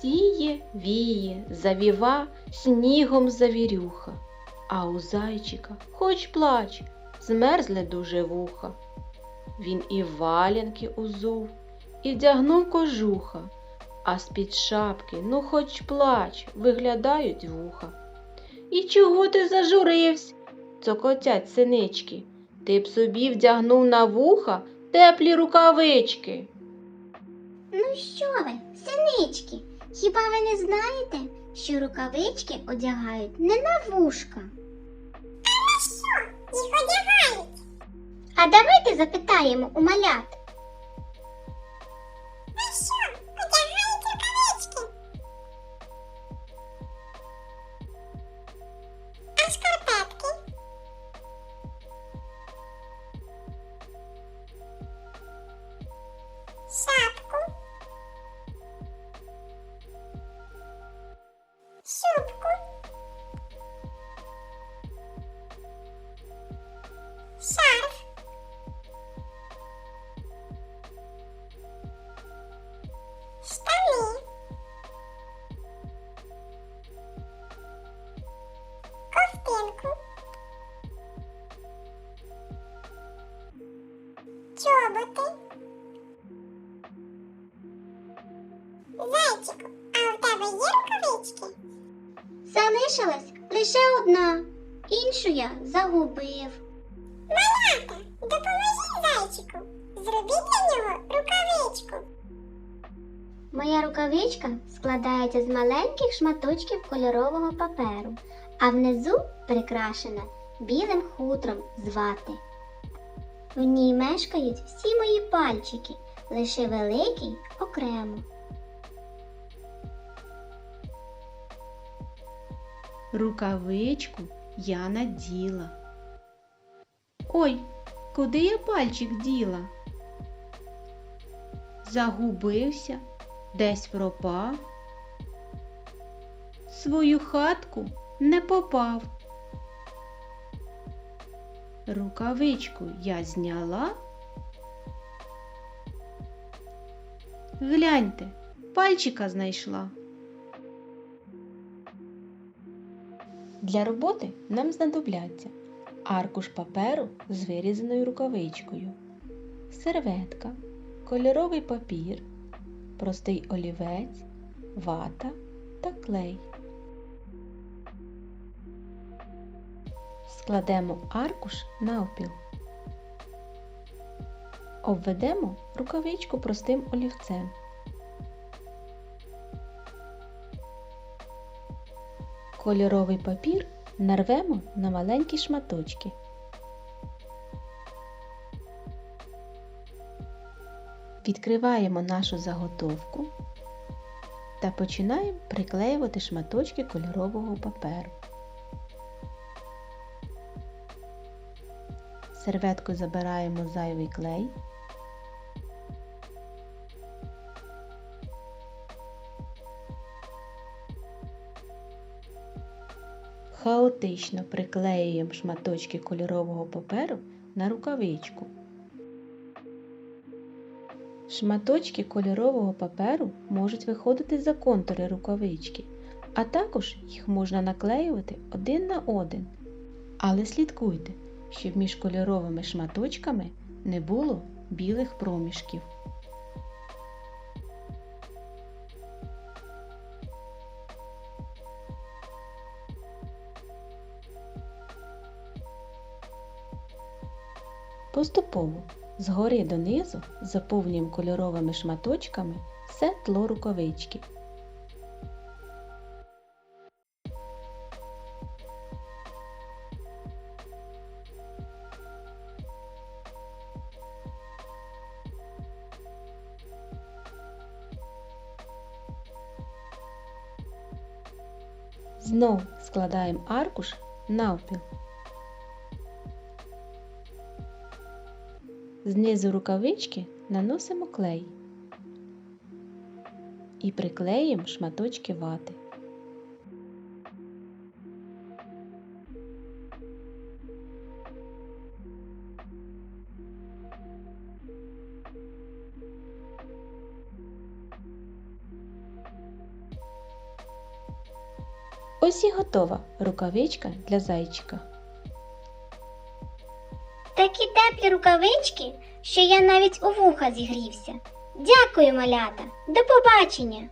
Сіє, віє, завіва, снігом завірюха, а у зайчика хоч плач, змерзле дуже вуха. Він і валянки узув, і вдягнув кожуха, а з-під шапки, ну хоч плач, виглядають вуха. І чого ти зажуривсь? цокотять синички. Ти б собі вдягнув на вуха теплі рукавички. Ну що ви, синички, хіба ви не знаєте, що рукавички одягають не на вушка? А на що їх одягають? А давайте запитаємо у малят. На що одягають рукавички? А шкарпетки? Шапку. Зайчику, а у тебе є рукавички? Залишилась лише одна, іншу я загубив. Малята, допоможіть зайчику. Зробіть для нього рукавичку. Моя рукавичка складається з маленьких шматочків кольорового паперу, а внизу прикрашена білим хутром з вати. В ній мешкають всі мої пальчики, лише великий окремо. Рукавичку я наділа. Ой, куди я пальчик діла? Загубився, десь пропав. Свою хатку не попав. Рукавичку я зняла. Гляньте, пальчика знайшла. Для роботи нам знадобляться аркуш паперу з вирізаною рукавичкою, серветка, кольоровий папір, простий олівець, вата та клей. Складемо аркуш навпіл. Обведемо рукавичку простим олівцем. Кольоровий папір нарвемо на маленькі шматочки. Відкриваємо нашу заготовку та починаємо приклеювати шматочки кольорового паперу. Серветкою забираємо зайвий клей. Хаотично приклеюємо шматочки кольорового паперу на рукавичку. Шматочки кольорового паперу можуть виходити за контури рукавички, а також їх можна наклеювати один на один. Але слідкуйте, щоб між кольоровими шматочками не було білих проміжків. Поступово згори донизу заповнюємо кольоровими шматочками все тло рукавички. Знов складаємо аркуш навпіл. Знизу рукавички наносимо клей і приклеїмо шматочки вати. Ось і готова рукавичка для зайчика. Такі теплі рукавички, що я навіть у вуха зігрівся. Дякую, малята. До побачення.